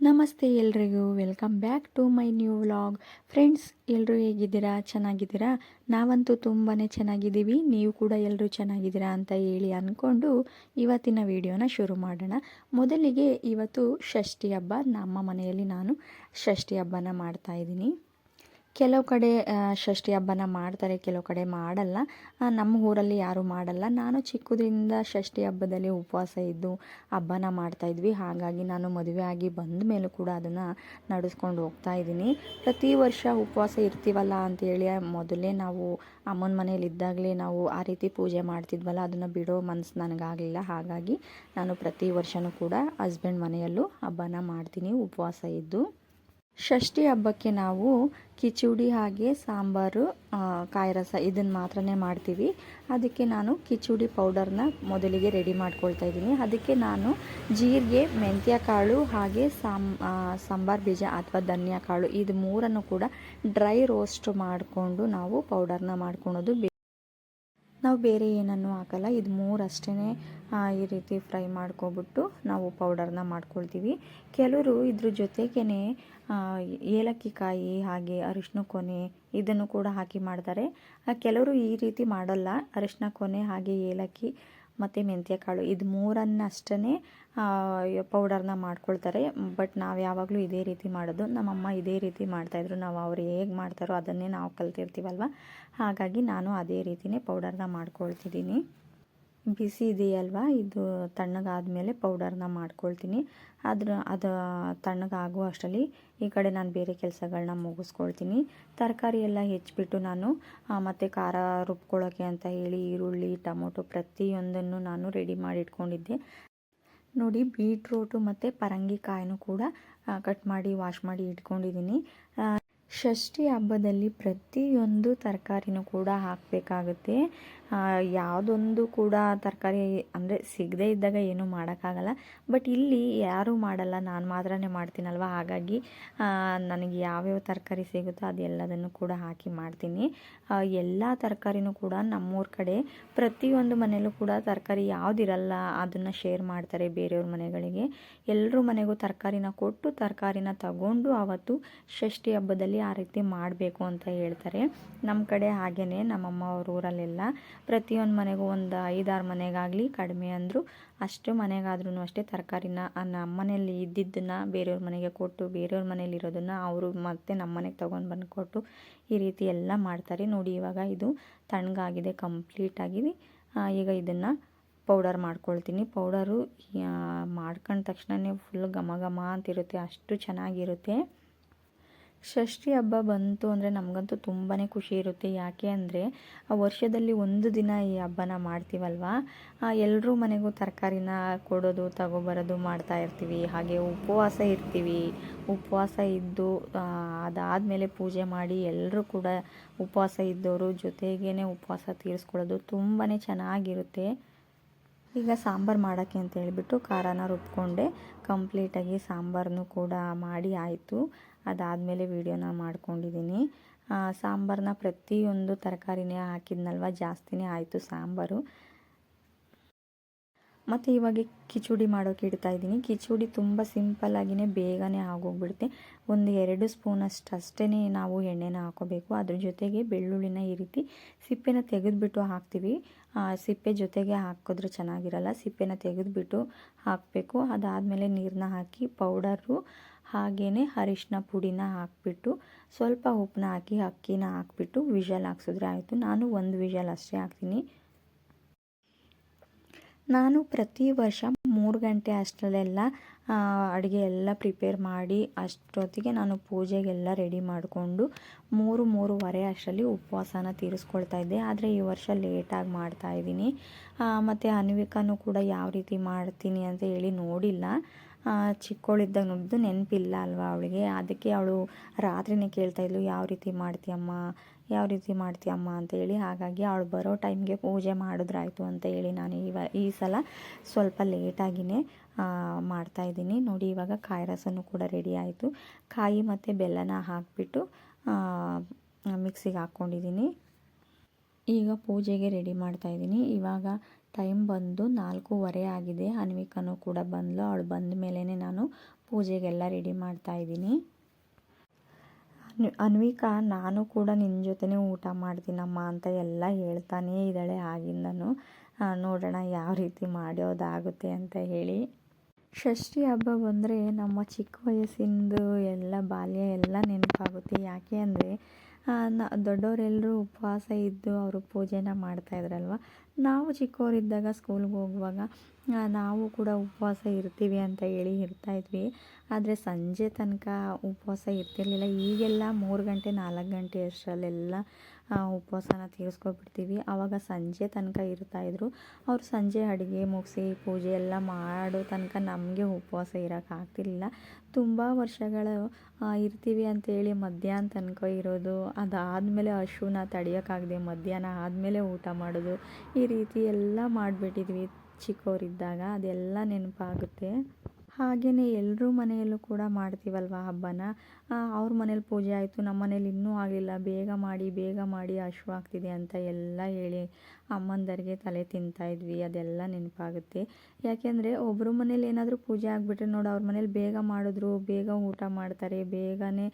ನಮಸ್ತೆ ಎಲ್ರಿಗೂ. Welcome back to my new vlog. Friends ಎಲ್ಲರೂ ಹೇಗಿದ್ದೀರಾ? ಚೆನ್ನಾಗಿದ್ದೀರಾ? ನಾವಂತೂ ತುಂಬಾ ಚೆನ್ನಾಗಿದ್ದೀವಿ. ನೀವು ಕೂಡ ಎಲ್ಲರೂ ಚೆನ್ನಾಗಿದ್ದೀರಾ ಅಂತ ಹೇಳಿ ಅಂದ್ಕೊಂಡು ಇವತ್ತಿನ ವಿಡಿಯೋನ ಶುರು ಮಾಡೋಣ. ಮೊದಲಿಗೆ ಇವತ್ತು ಷಷ್ಠಿ ಹಬ್ಬ. ನಮ್ಮ ಮನೆಯಲ್ಲಿ ನಾನು ಷಷ್ಠಿ ಹಬ್ಬನ ಮಾಡ್ತಾಯಿದ್ದೀನಿ ಕೆಲವು ಕಡೆ ಷಷ್ಠಿ ಹಬ್ಬನ ಮಾಡ್ತಾರೆ, ಕೆಲವು ಕಡೆ ಮಾಡಲ್ಲ. ನಮ್ಮ ಊರಲ್ಲಿ ಯಾರೂ ಮಾಡಲ್ಲ. ನಾನು ಚಿಕ್ಕದ್ರಿಂದ ಷಷ್ಠಿ ಹಬ್ಬದಲ್ಲಿ ಉಪವಾಸ ಇದ್ದು ಹಬ್ಬನ ಮಾಡ್ತಾಯಿದ್ವಿ ಹಾಗಾಗಿ ನಾನು ಮದುವೆ ಆಗಿ ಬಂದ ಮೇಲೂ ಕೂಡ ಅದನ್ನು ನಡೆಸ್ಕೊಂಡು ಹೋಗ್ತಾ ಇದ್ದೀನಿ. ಪ್ರತಿ ವರ್ಷ ಉಪವಾಸ ಇರ್ತೀವಲ್ಲ ಅಂತೇಳಿ ಮೊದಲೇ ನಾವು ಅಮ್ಮನ ಮನೇಲಿ ಇದ್ದಾಗಲೇ ನಾವು ಆ ರೀತಿ ಪೂಜೆ ಮಾಡ್ತಿದ್ವಲ್ಲ, ಅದನ್ನು ಬಿಡೋ ಮನಸ್ಸು ನನಗಾಗಲಿಲ್ಲ. ಹಾಗಾಗಿ ನಾನು ಪ್ರತಿ ವರ್ಷವೂ ಕೂಡ ಹಸ್ಬೆಂಡ್ ಮನೆಯಲ್ಲೂ ಹಬ್ಬನ ಮಾಡ್ತೀನಿ, ಉಪವಾಸ ಇದ್ದು. ಷಷ್ಠಿ ಹಬ್ಬಕ್ಕೆ ನಾವು ಕಿಚುಡಿ ಹಾಗೆ ಸಾಂಬಾರು ಕಾಯಿ ರಸ ಇದನ್ನು ಮಾತ್ರನೇ ಮಾಡ್ತೀವಿ. ಅದಕ್ಕೆ ನಾನು ಕಿಚುಡಿ ಪೌಡರ್ನ ಮೊದಲಿಗೆ ರೆಡಿ ಮಾಡ್ಕೊಳ್ತಾ ಇದ್ದೀನಿ. ಅದಕ್ಕೆ ನಾನು ಜೀರಿಗೆ ಮೆಂತ್ಯ ಕಾಳು ಹಾಗೆ ಸಾಂ ಆ, ಸಾಂಬಾರ್ ಬೀಜ ಅಥವಾ ಧನಿಯಾ ಕಾಳು ಇದು ಮೂರನ್ನು ಕೂಡ ಡ್ರೈ ರೋಸ್ಟ್ ಮಾಡಿಕೊಂಡು ನಾವು ಪೌಡರ್ನ ಮಾಡ್ಕೊಳೋದು ನಾವು ಬೇರೆ ಏನನ್ನು ಹಾಕಲ್ಲ. ಇದು ಮೂರು ಅಷ್ಟೇ ಈ ರೀತಿ ಫ್ರೈ ಮಾಡ್ಕೊಬಿಟ್ಟು ನಾವು ಪೌಡರ್ನ ಮಾಡ್ಕೊಳ್ತೀವಿ. ಕೆಲವರು ಇದ್ರ ಜೊತೆಗೇ ಏಲಕ್ಕಿ ಕಾಯಿ ಹಾಗೆ ಅರಿಶಿನ ಕೊನೆ ಇದನ್ನು ಕೂಡ ಹಾಕಿ ಮಾಡ್ತಾರೆ. ಕೆಲವರು ಈ ರೀತಿ ಮಾಡಲ್ಲ. ಅರಿಶಿನ ಕೊನೆ ಹಾಗೆ ಏಲಕ್ಕಿ ಮತ್ತು ಮೆಂತ್ಯ ಕಾಳು ಇದು ಮೂರನ್ನಷ್ಟೇ ಪೌಡರ್ನ ಮಾಡ್ಕೊಳ್ತಾರೆ. ಬಟ್ ನಾವು ಯಾವಾಗಲೂ ಇದೇ ರೀತಿ ಮಾಡೋದು. ನಮ್ಮಮ್ಮ ಇದೇ ರೀತಿ ಮಾಡ್ತಾಯಿದ್ರು. ನಾವು ಅವ್ರು ಹೇಗೆ ಮಾಡ್ತಾರೋ ಅದನ್ನೇ ನಾವು ಕಲ್ತಿರ್ತೀವಲ್ವ? ಹಾಗಾಗಿ ನಾನು ಅದೇ ರೀತಿಯೇ ಪೌಡರ್ನ ಮಾಡ್ಕೊಳ್ತಿದ್ದೀನಿ. ಬಿಸಿ ಇದೆಯಲ್ವಾ? ಇದು ತಣ್ಣಗಾದ್ಮೇಲೆ ಪೌಡರ್ನ ಮಾಡ್ಕೊಳ್ತೀನಿ. ಅದ್ರ, ಅದು ತಣ್ಣಗಾಗುವ ಅಷ್ಟರಲ್ಲಿ ಈ ಕಡೆ ನಾನು ಬೇರೆ ಕೆಲಸಗಳನ್ನ ಮುಗಿಸ್ಕೊಳ್ತೀನಿ. ತರಕಾರಿ ಎಲ್ಲ ಹೆಚ್ಚಿಬಿಟ್ಟು ನಾನು ಮತ್ತು ಖಾರ ರುಬ್ಕೊಳ್ಳೋಕ್ಕೆ ಅಂತ ಹೇಳಿ ಈರುಳ್ಳಿ, ಟೊಮೊಟೊ ಪ್ರತಿಯೊಂದನ್ನು ನಾನು ರೆಡಿ ಮಾಡಿ ಇಟ್ಕೊಂಡಿದ್ದೆ ನೋಡಿ, ಬೀಟ್ರೋಟು ಮತ್ತು ಪರಂಗಿಕಾಯಿನೂ ಕೂಡ ಕಟ್ ಮಾಡಿ, ವಾಶ್ ಮಾಡಿ ಇಟ್ಕೊಂಡಿದ್ದೀನಿ. ಷಷ್ಠಿ ಹಬ್ಬದಲ್ಲಿ ಪ್ರತಿಯೊಂದು ತರಕಾರಿನೂ ಕೂಡ ಹಾಕಬೇಕಾಗುತ್ತೆ. ಯಾವುದೊಂದು ಕೂಡ ತರಕಾರಿ ಅಂದರೆ ಸಿಗದೇ ಇದ್ದಾಗ ಏನೂ ಮಾಡೋಕ್ಕಾಗಲ್ಲ. ಬಟ್ ಇಲ್ಲಿ ಯಾರೂ ಮಾಡಲ್ಲ, ನಾನು ಮಾತ್ರನೇ ಮಾಡ್ತೀನಲ್ವ? ಹಾಗಾಗಿ ನನಗೆ ಯಾವ್ಯಾವ ತರಕಾರಿ ಸಿಗುತ್ತೋ ಅದೆಲ್ಲದನ್ನು ಕೂಡ ಹಾಕಿ ಮಾಡ್ತೀನಿ. ಎಲ್ಲ ತರಕಾರಿನೂ ಕೂಡ ನಮ್ಮೂರ ಕಡೆ ಪ್ರತಿಯೊಂದು ಮನೆಯಲ್ಲೂ ಕೂಡ ತರಕಾರಿ ಯಾವುದಿರಲ್ಲ, ಅದನ್ನು ಶೇರ್ ಮಾಡ್ತಾರೆ ಬೇರೆಯವ್ರ ಮನೆಗಳಿಗೆ. ಎಲ್ಲರೂ ಮನೆಗೂ ತರಕಾರಿನ ಕೊಟ್ಟು ತರಕಾರಿನ ತಗೊಂಡು ಆವತ್ತು ಷಷ್ಠಿ ಹಬ್ಬದಲ್ಲಿ ಆ ರೀತಿ ಮಾಡಬೇಕು ಅಂತ ಹೇಳ್ತಾರೆ. ನಮ್ಮ ಕಡೆ ಹಾಗೆಯೇ ನಮ್ಮಮ್ಮ ಅವ್ರ ಊರಲ್ಲೆಲ್ಲ ಪ್ರತಿಯೊಂದು ಮನೆಗೂ ಒಂದು ಐದಾರು ಮನೆಗಾಗಲಿ ಕಡಿಮೆ ಅಂದರು ಅಷ್ಟು ಮನೆಗಾದ್ರೂ ಅಷ್ಟೇ ತರಕಾರಿನ ನಮ್ಮ ಮನೆಯಲ್ಲಿ ಇದ್ದಿದ್ದನ್ನು ಬೇರೆಯವ್ರ ಮನೆಗೆ ಕೊಟ್ಟು ಬೇರೆಯವ್ರ ಮನೇಲಿ ಇರೋದನ್ನು ಅವರು ಮತ್ತೆ ನಮ್ಮ ಮನೆಗೆ ತೊಗೊಂಡು ಬಂದು ಕೊಟ್ಟು ಈ ರೀತಿ ಎಲ್ಲ ಮಾಡ್ತಾರೆ. ನೋಡಿ ಇವಾಗ ಇದು ತಣ್ಣಗಾಗಿದೆ ಕಂಪ್ಲೀಟಾಗಿ ಈಗ ಇದನ್ನು ಪೌಡರ್ ಮಾಡ್ಕೊಳ್ತೀನಿ. ಪೌಡರು ಮಾಡ್ಕೊಂಡ ತಕ್ಷಣವೇ ಫುಲ್ ಘಮ ಘಮ ಅಂತಿರುತ್ತೆ, ಅಷ್ಟು ಚೆನ್ನಾಗಿರುತ್ತೆ. ಷಷ್ಠಿ ಹಬ್ಬ ಬಂತು ಅಂದರೆ ನಮಗಂತೂ ತುಂಬಾ ಖುಷಿ ಇರುತ್ತೆ. ಯಾಕೆ ಅಂದರೆ ವರ್ಷದಲ್ಲಿ ಒಂದು ದಿನ ಈ ಹಬ್ಬನ ಮಾಡ್ತೀವಲ್ವ? ಎಲ್ಲರೂ ಮನೆಗೂ ತರಕಾರಿನ ಕೊಡೋದು, ತಗೊಬರೋದು ಮಾಡ್ತಾ ಇರ್ತೀವಿ. ಹಾಗೆ ಉಪವಾಸ ಇರ್ತೀವಿ. ಉಪವಾಸ ಇದ್ದು ಅದಾದಮೇಲೆ ಪೂಜೆ ಮಾಡಿ ಎಲ್ಲರೂ ಕೂಡ ಉಪವಾಸ ಇದ್ದವರು ಜೊತೆಗೇ ಉಪವಾಸ ತೀರಿಸ್ಕೊಳ್ಳೋದು ತುಂಬಾ ಚೆನ್ನಾಗಿರುತ್ತೆ. ಈಗ ಸಾಂಬಾರು ಮಾಡೋಕ್ಕೆ ಅಂತ ಹೇಳಿಬಿಟ್ಟು ಖಾರನ ರುಬ್ಕೊಂಡೆ. ಕಂಪ್ಲೀಟಾಗಿ ಸಾಂಬಾರನ್ನು ಕೂಡ ಮಾಡಿ ಆಯಿತು. ಅದಾದಮೇಲೆ ವೀಡಿಯೋನ ಮಾಡ್ಕೊಂಡಿದ್ದೀನಿ ಸಾಂಬಾರನ್ನ ಪ್ರತಿಯೊಂದು ತರಕಾರಿನೇ ಹಾಕಿದ್ನಲ್ವ? ಜಾಸ್ತಿನೇ ಆಯಿತು ಸಾಂಬಾರು. ಮತ್ತು ಇವಾಗ ಕಿಚುಡಿ ಮಾಡೋಕೆ ಇಡ್ತಾ ಇದ್ದೀನಿ. ಕಿಚುಡಿ ತುಂಬ ಸಿಂಪಲ್ಲಾಗಿಯೇ ಬೇಗನೆ ಆಗೋಗ್ಬಿಡುತ್ತೆ. ಒಂದು ಎರಡು ಸ್ಪೂನಷ್ಟು ಅಷ್ಟೇ ನಾವು ಎಣ್ಣೆನ ಹಾಕೋಬೇಕು. ಅದ್ರ ಜೊತೆಗೆ ಬೆಳ್ಳುಳ್ಳಿನ ಈ ರೀತಿ ಸಿಪ್ಪೆನ ತೆಗೆದುಬಿಟ್ಟು ಹಾಕ್ತೀವಿ. ಸಿಪ್ಪೆ ಜೊತೆಗೆ ಹಾಕಿದ್ರೆ ಚೆನ್ನಾಗಿರಲ್ಲ. ಸಿಪ್ಪೆನ ತೆಗೆದುಬಿಟ್ಟು ಹಾಕಬೇಕು. ಅದಾದಮೇಲೆ ನೀರನ್ನ ಹಾಕಿ ಪೌಡರು ಹಾಗೆಯೇ ಅರಿಶಿನ ಪುಡಿನ ಹಾಕಿಬಿಟ್ಟು ಸ್ವಲ್ಪ ಉಪ್ಪನ್ನ ಹಾಕಿ ಅಕ್ಕಿನ ಹಾಕಿಬಿಟ್ಟು ವಿಷಲ್ ಹಾಕ್ಸಿದ್ರೆ ಆಯಿತು. ನಾನು ಒಂದು ವಿಷಲ್ ಅಷ್ಟೇ ಹಾಕ್ತೀನಿ. ನಾನು ಪ್ರತಿ ವರ್ಷ ಮೂರು ಗಂಟೆ ಅಷ್ಟರಲ್ಲೆಲ್ಲ ಅಡುಗೆ ಎಲ್ಲ ಪ್ರಿಪೇರ್ ಮಾಡಿ ಅಷ್ಟೊತ್ತಿಗೆ ನಾನು ಪೂಜೆಗೆಲ್ಲ ರೆಡಿ ಮಾಡಿಕೊಂಡು ಮೂರು, ಮೂರುವರೆ ಅಷ್ಟರಲ್ಲಿ ಉಪವಾಸನ ತೀರಿಸ್ಕೊಳ್ತಾ ಇದ್ದೆ. ಆದರೆ ಈ ವರ್ಷ ಲೇಟಾಗಿ ಮಾಡ್ತಾ ಇದ್ದೀನಿ. ಮತ್ತು ಅನ್ವಿಕನೂ ಕೂಡ ಯಾವ ರೀತಿ ಮಾಡ್ತೀನಿ ಅಂತ ಹೇಳಿ ನೋಡಿಲ್ಲ. ಚಿಕ್ಕವಳಿದ್ದಾಗ ನೋಡಿದ್ದು ನೆನಪಿಲ್ಲ ಅಲ್ವಾ ಅವಳಿಗೆ. ಅದಕ್ಕೆ ಅವಳು ರಾತ್ರಿನೇ ಕೇಳ್ತಾಯಿದ್ಲು ಯಾವ ರೀತಿ ಮಾಡ್ತೀಯಮ್ಮ? ಯಾವ ರೀತಿ ಮಾಡ್ತೀಯಮ್ಮ? ಅಂತೇಳಿ ಹಾಗಾಗಿ ಅವಳು ಬರೋ ಟೈಮ್ಗೆ ಪೂಜೆ ಮಾಡಿದ್ರಾಯ್ತು ಅಂತ ಹೇಳಿ ನಾನು ಇವ, ಈ ಸಲ ಸ್ವಲ್ಪ ಲೇಟಾಗಿಯೇ ಮಾಡ್ತಾಯಿದ್ದೀನಿ ನೋಡಿ, ಇವಾಗ ಕಾಯಿ ರಸನೂ ಕೂಡ ರೆಡಿ ಆಯಿತು. ಕಾಯಿ ಮತ್ತು ಬೆಲ್ಲನ ಹಾಕಿಬಿಟ್ಟು ಮಿಕ್ಸಿಗೆ ಹಾಕ್ಕೊಂಡಿದ್ದೀನಿ. ಈಗ ಪೂಜೆಗೆ ರೆಡಿ ಮಾಡ್ತಾ ಇದ್ದೀನಿ. ಇವಾಗ ಟೈಮ್ ಬಂದು ನಾಲ್ಕೂವರೆ ಆಗಿದೆ. ಅನ್ವಿಕನೂ ಕೂಡ ಬಂದಳು ಅವಳು ಬಂದ ಮೇಲೇ ನಾನು ಪೂಜೆಗೆಲ್ಲ ರೆಡಿ ಮಾಡ್ತಾ ಇದ್ದೀನಿ. ಅನ್ವಿ, ಅನ್ವಿಕಾ, ನಾನು ಕೂಡ ನಿನ್ನ ಜೊತೆನೇ ಊಟ ಮಾಡ್ತೀನಮ್ಮ ಅಂತ ಎಲ್ಲ ಹೇಳ್ತಾನೇ ಇದ್ದಾಳೆ ಆಗಿಂದನು. ನೋಡೋಣ ಯಾವ ರೀತಿ ಮಾಡೋದಾಗುತ್ತೆ ಅಂತ ಹೇಳಿ. ಷಷ್ಠಿ ಹಬ್ಬ ಬಂದರೆ ನಮ್ಮ ಚಿಕ್ಕ ವಯಸ್ಸಿಂದು ಎಲ್ಲ ಬಾಲ್ಯ ಎಲ್ಲ ನೆನಪಾಗುತ್ತೆ. ಯಾಕೆ ಅಂದರೆ ನ ದೊಡ್ಡವರೆಲ್ಲರೂ ಉಪವಾಸ ಇದ್ದು ಅವರು ಪೂಜೆನ ಮಾಡ್ತಾಯಿದ್ರಲ್ವ ನಾವು ಚಿಕ್ಕವರಿದ್ದಾಗ ಸ್ಕೂಲ್ಗೆ ಹೋಗುವಾಗ ನಾವು ಕೂಡ ಉಪವಾಸ ಇರ್ತೀವಿ ಅಂತ ಹೇಳಿ ಇರ್ತಾಯಿದ್ವಿ ಆದರೆ ಸಂಜೆ ತನಕ ಉಪವಾಸ ಇರ್ತಿರಲಿಲ್ಲ. ಈಗೆಲ್ಲ ಮೂರು ಗಂಟೆ, ನಾಲ್ಕು ಗಂಟೆ ಅಷ್ಟರಲ್ಲೆಲ್ಲ ಉಪವಾಸನ ತೀರಿಸ್ಕೊಬಿಡ್ತೀವಿ. ಆವಾಗ ಸಂಜೆ ತನಕ ಇರ್ತಾಯಿದ್ರು ಅವರು ಸಂಜೆ ಅಡುಗೆ, ಮುಗಿಸಿ, ಪೂಜೆ ಎಲ್ಲ ಮಾಡೋ ತನಕ ನಮಗೆ ಉಪವಾಸ ಇರೋಕ್ಕಾಗ್ತಿರ್ಲಿಲ್ಲ ತುಂಬ ವರ್ಷಗಳು ಇರ್ತೀವಿ ಅಂತೇಳಿ ಮಧ್ಯಾಹ್ನ ತನಕ ಇರೋದು, ಅದಾದಮೇಲೆ ಹಶುನ ತಡೆಯೋಕ್ಕಾಗದೆ ಮಧ್ಯಾಹ್ನ ಆದಮೇಲೆ ಊಟ ಮಾಡೋದು, ಈ ರೀತಿ ಎಲ್ಲ ಮಾಡಿಬಿಟ್ಟಿದ್ವಿ ಚಿಕ್ಕವರಿದ್ದಾಗ, ಅದೆಲ್ಲ ನೆನಪಾಗುತ್ತೆ. ಹಾಗೆಯೇ ಎಲ್ಲರೂ ಮನೆಯಲ್ಲೂ ಕೂಡ ಮಾಡ್ತೀವಲ್ವ ಹಬ್ಬನ? ಅವ್ರ ಮನೇಲಿ ಪೂಜೆ ಆಯಿತು ನಮ್ಮ ಮನೇಲಿ ಇನ್ನೂ ಆಗಲಿಲ್ಲ, ಬೇಗ ಮಾಡಿ ಬೇಗ ಮಾಡಿ ಹಶು ಆಗ್ತಿದೆ ಅಂತ ಎಲ್ಲ ಹೇಳಿ. ಅಮ್ಮಂದರಿಗೆ ತಲೆ ತಿಂತಾಯಿದ್ವಿ ಅದೆಲ್ಲ ನೆನಪಾಗುತ್ತೆ. ಯಾಕೆಂದರೆ ಒಬ್ಬರು ಮನೇಲಿ ಏನಾದರೂ ಪೂಜೆ ಆಗಿಬಿಟ್ರೆ ನೋಡು, ಅವ್ರ ಮನೇಲಿ ಬೇಗ ಮಾಡಿದ್ರು, ಬೇಗ ಊಟ ಮಾಡ್ತಾರೆ, ಬೇಗನೆ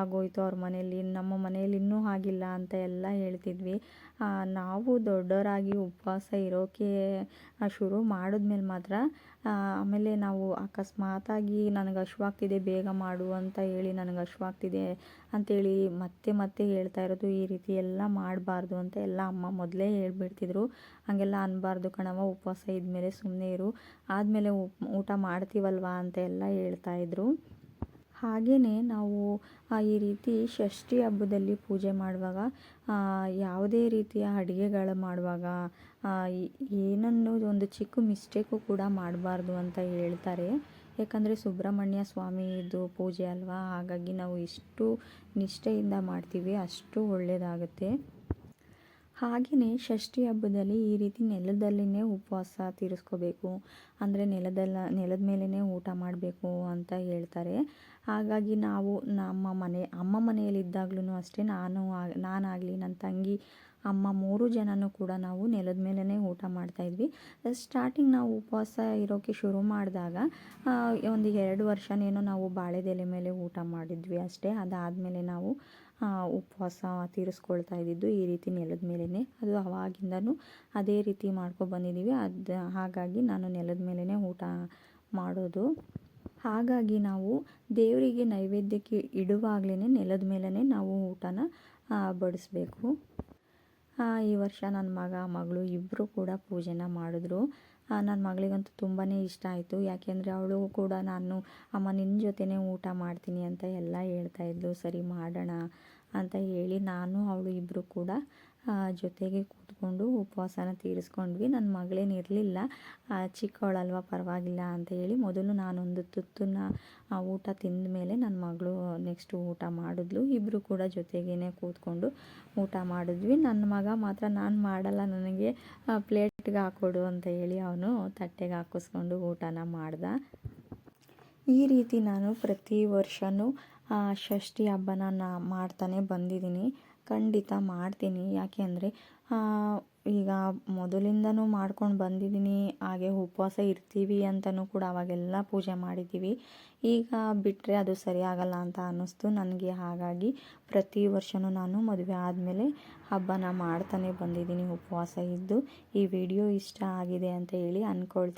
ಆಗೋಯ್ತು ಅವ್ರ ಮನೇಲಿ, ನಮ್ಮ ಮನೇಲಿ ಇನ್ನೂ ಆಗಿಲ್ಲ ಅಂತ ಎಲ್ಲ ಹೇಳ್ತಿದ್ವಿ. ನಾವು ದೊಡ್ಡವರಾಗಿ ಉಪವಾಸ ಇರೋಕ್ಕೆ ಶುರು ಮಾಡಿದ್ಮೇಲೆ ಮಾತ್ರ ಆಮೇಲೆ ನಾವು ಅಕಸ್ಮಾತಾಗಿ ನನಗೆ ಹಶ್ವಾಗ್ತಿದೆ ಬೇಗ ಮಾಡು ಅಂತ ಹೇಳಿ ನನಗೆ ಹಶ್ವಾಗ್ತಿದೆ ಅಂತೇಳಿ ಮತ್ತೆ ಮತ್ತೆ ಹೇಳ್ತಾ ಇರೋದು ಈ ರೀತಿ ಎಲ್ಲ ಮಾಡಬಾರ್ದು ಅಂತ ಎಲ್ಲ ಅಮ್ಮ ಮೊದಲೇ ಹೇಳ್ಬಿಡ್ತಿದ್ರು ಹಾಗೆಲ್ಲ ಅನ್ನಬಾರ್ದು ಕಣವ ಉಪವಾಸ ಇದ್ಮೇಲೆ ಸುಮ್ಮನೆ ಇರು. ಆದಮೇಲೆ ಊಟ ಮಾಡ್ತೀವಲ್ವಾ ಅಂತ ಎಲ್ಲ ಹೇಳ್ತಾಯಿದ್ರು ಹಾಗೆಯೇ ನಾವು ಈ ರೀತಿ ಷಷ್ಠಿ ಹಬ್ಬದಲ್ಲಿ ಪೂಜೆ ಮಾಡುವಾಗ ಯಾವುದೇ ರೀತಿಯ ಅಡುಗೆಗಳು ಮಾಡುವಾಗ ಏನನ್ನು ಒಂದು ಚಿಕ್ಕ ಮಿಸ್ಟೇಕು ಕೂಡ ಮಾಡಬಾರ್ದು ಅಂತ ಹೇಳ್ತಾರೆ. ಯಾಕಂದರೆ ಸುಬ್ರಹ್ಮಣ್ಯ ಸ್ವಾಮಿದು ಪೂಜೆ ಅಲ್ವಾ? ಹಾಗಾಗಿ ನಾವು ಎಷ್ಟು ನಿಷ್ಠೆಯಿಂದ ಮಾಡ್ತೀವಿ, ಅಷ್ಟು ಒಳ್ಳೆಯದಾಗುತ್ತೆ ಹಾಗೆಯೇ ಷಷ್ಠಿ ಹಬ್ಬದಲ್ಲಿ ಈ ರೀತಿ ನೆಲದಲ್ಲಿನೇ ಉಪವಾಸ ತೀರಿಸ್ಕೋಬೇಕು. ಅಂದರೆ ನೆಲದಲ್ಲ, ನೆಲದ ಮೇಲೇ ಊಟ ಮಾಡಬೇಕು ಅಂತ ಹೇಳ್ತಾರೆ. ಹಾಗಾಗಿ ನಾವು ನಮ್ಮ ಮನೆ, ಅಮ್ಮ ಮನೆಯಲ್ಲಿದ್ದಾಗ್ಲೂ ಅಷ್ಟೇ ನಾನು ನಾನಾಗಲಿ, ನನ್ನ ತಂಗಿ, ಅಮ್ಮ ಮೂರು ಜನನೂ ಕೂಡ ನಾವು ನೆಲದ ಮೇಲೇ ಊಟ ಮಾಡ್ತಾಯಿದ್ವಿ ಸ್ಟಾರ್ಟಿಂಗ್ ನಾವು ಉಪವಾಸ ಇರೋಕ್ಕೆ ಶುರು ಮಾಡಿದಾಗ ಒಂದು ಎರಡು ವರ್ಷನೇನೋ ನಾವು ಬಾಳೆದೆಲೆ ಮೇಲೆ ಊಟ ಮಾಡಿದ್ವಿ ಅಷ್ಟೇ. ಅದಾದಮೇಲೆ ನಾವು ಉಪವಾಸ ತೀರಿಸ್ಕೊಳ್ತಾ ಇದ್ದಿದ್ದು ಈ ರೀತಿ ನೆಲದ ಮೇಲೇ ಅದು ಅವಾಗಿಂದನೂ ಅದೇ ರೀತಿ ಮಾಡ್ಕೊಂಡು ಬಂದಿದ್ದೀವಿ. ಅದು, ಹಾಗಾಗಿ ನಾನು ನೆಲದ ಮೇಲೇ ಊಟ ಮಾಡೋದು. ಹಾಗಾಗಿ ನಾವು ದೇವರಿಗೆ ನೈವೇದ್ಯಕ್ಕೆ ಇಡುವಾಗಲೇ ನೆಲದ ಮೇಲೇ ನಾವು ಊಟನ ಬಡಿಸ್ಬೇಕು. ಈ ವರ್ಷ ನನ್ನ ಮಗ, ಮಗಳು ಇಬ್ಬರು ಕೂಡ ಪೂಜೆನ ಮಾಡಿದ್ರು. ನನ್ನ ಮಗಳಿಗಂತೂ ತುಂಬಾ ಇಷ್ಟ ಆಯಿತು. ಯಾಕೆಂದರೆ ಅವಳು ಕೂಡ ನಾನು, ಅಮ್ಮ ನಿನ್ನ ಜೊತೆನೇ ಊಟ ಮಾಡ್ತೀನಿ ಅಂತ ಎಲ್ಲ ಹೇಳ್ತಾ ಇದ್ಲು. ಸರಿ, ಮಾಡೋಣ. ಅಂತ ಹೇಳಿ ನಾನು, ಅವಳು ಇಬ್ಬರು ಕೂಡ ಜೊತೆಗೆ ಕೂತ್ಕೊಂಡು ಉಪವಾಸನ ತೀರಿಸ್ಕೊಂಡ್ವಿ. ನನ್ನ ಮಗಳೇನು ಇರಲಿಲ್ಲ. ಚಿಕ್ಕವಳಲ್ವ, ಪರವಾಗಿಲ್ಲ ಅಂತ ಹೇಳಿ ಮೊದಲು ನಾನೊಂದು ತುತ್ತನ್ನ ಊಟ ತಿಂದ ಮೇಲೆ ನನ್ನ ಮಗಳು ನೆಕ್ಸ್ಟ್ ಊಟ ಮಾಡಿದ್ಲು. ಇಬ್ಬರು ಕೂಡ ಜೊತೆಗೇ ಕೂತ್ಕೊಂಡು ಊಟ ಮಾಡಿದ್ವಿ. ನನ್ನ ಮಗ ಮಾತ್ರ ನಾನು ಮಾಡಲ್ಲ, ನನಗೆ ಪ್ಲೇಟ್ಗೆ ಹಾಕೊಡು ಅಂತ ಹೇಳಿ ಅವನು ತಟ್ಟೆಗೆ ಹಾಕಿಸ್ಕೊಂಡು ಊಟನ ಮಾಡ್ದ. ಈ ರೀತಿ ನಾನು ಪ್ರತಿ ವರ್ಷವೂ ಷಷ್ಠಿ ಹಬ್ಬನ ನಾ ಮಾಡ್ತಾನೆ ಬಂದಿದ್ದೀನಿ. ಖಂಡಿತ ಮಾಡ್ತೀನಿ. ಯಾಕೆ ಅಂದರೆ ಈಗ ಮೊದಲಿಂದನೂ ಮಾಡ್ಕೊಂಡು ಬಂದಿದ್ದೀನಿ. ಹಾಗೆ ಉಪವಾಸ ಇರ್ತೀವಿ ಅಂತಲೂ ಕೂಡ ಅವಾಗೆಲ್ಲ ಪೂಜೆ ಮಾಡಿದ್ದೀವಿ. ಈಗ ಬಿಟ್ಟರೆ ಅದು ಸರಿಯಾಗಲ್ಲ ಅಂತ ಅನ್ನಿಸ್ತು ನನಗೆ. ಹಾಗಾಗಿ ಪ್ರತಿ ವರ್ಷವೂ ನಾನು ಮದುವೆ ಆದಮೇಲೆ ಹಬ್ಬನ ಮಾಡ್ತಾನೆ ಬಂದಿದ್ದೀನಿ. ಉಪವಾಸ ಇದ್ದು ಈ ವಿಡಿಯೋ ಇಷ್ಟ ಆಗಿದೆ ಅಂತ ಹೇಳಿ ಅಂದ್ಕೊಳ್ತೀನಿ